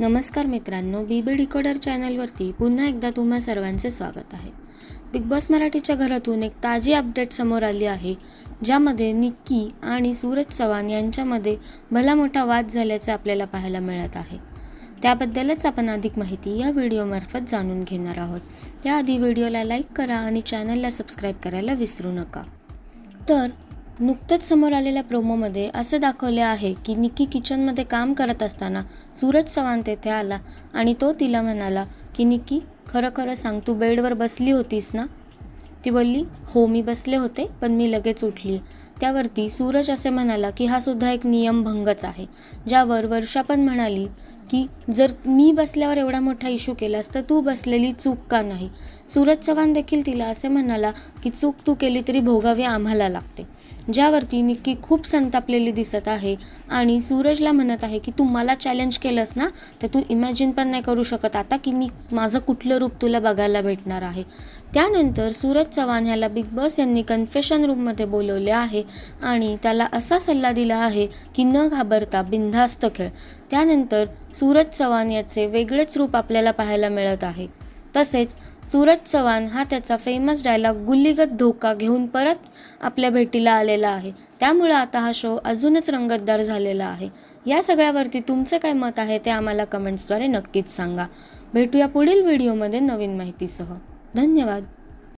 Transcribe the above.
नमस्कार मित्रांनो बी बी डिकोडर चॅनलवरती पुन्हा एकदा तुम्हा सर्वांचे स्वागत आहे. बिग बॉस मराठीच्या घरातून एक ताजी अपडेट समोर आली आहे ज्यामध्ये निक्की आणि सूरज चव्हाण यांच्यामध्ये भला मोठा वाद झाल्याचं आपल्याला पाहायला मिळत आहे. त्याबद्दलच आपण अधिक माहिती या व्हिडिओमार्फत जाणून घेणार आहोत. त्याआधी व्हिडिओला लाईक करा आणि चॅनलला सबस्क्राईब करायला विसरू नका. तर नुकतंच समोर आलेल्या प्रोमोमध्ये असं दाखवले आहे की निक्की किचनमध्ये काम करत असताना सूरज चव्हाण तेथे आला आणि तो तिला म्हणाला की निक्की खरं खरं सांग तू बेडवर बसली होतीस ना? ती बोलली हो मी बसले होते पण मी लगेच उठली. त्यावरती सूरज असे म्हणाला की हा सुद्धा एक नियमभंगच आहे ज्यावर वर्षा पण म्हणाली की जर मी बसल्यावर एवढा मोठा इशू केलास तर तू बसलेली चूक का नाही? सूरज चव्हाण देखील तिला असे म्हणाला की चूक तू केली तरी भोगावी आम्हाला लागते. ज्यावरती निक्की खूप संतापलेली दिसत आहे आणि सूरजला म्हणत आहे की तू मला चॅलेंज केलंस ना तर तू इमॅजिन पण नाही करू शकत आता की मी माझं कुठलं रूप तुला बघायला भेटणार आहे. त्यानंतर सूरज चव्हाण ह्याला बिग बॉस यांनी कन्फेशन रूममध्ये बोलवले आहे आणि त्याला असा सल्ला दिला आहे की न घाबरता बिनधास्त खेळ. त्यानंतर सूरज चव्हाण याचे वेगळेच रूप आपल्याला पाहायला मिळत आहे. तसेच सूरज चव्हाण हा त्याचा फेमस डायलॉग गुल्लीगत धोका घेऊन परत आपल्या भेटीला आलेला आहे. त्यामुळे आता हा शो अजूनच रंगतदार झालेला आहे. या सगळ्यावरती तुमचे काय मत आहे ते आम्हाला कमेंट्सद्वारे नक्कीच सांगा. भेटूया पुढील व्हिडिओमध्ये नवीन माहितीसह. धन्यवाद.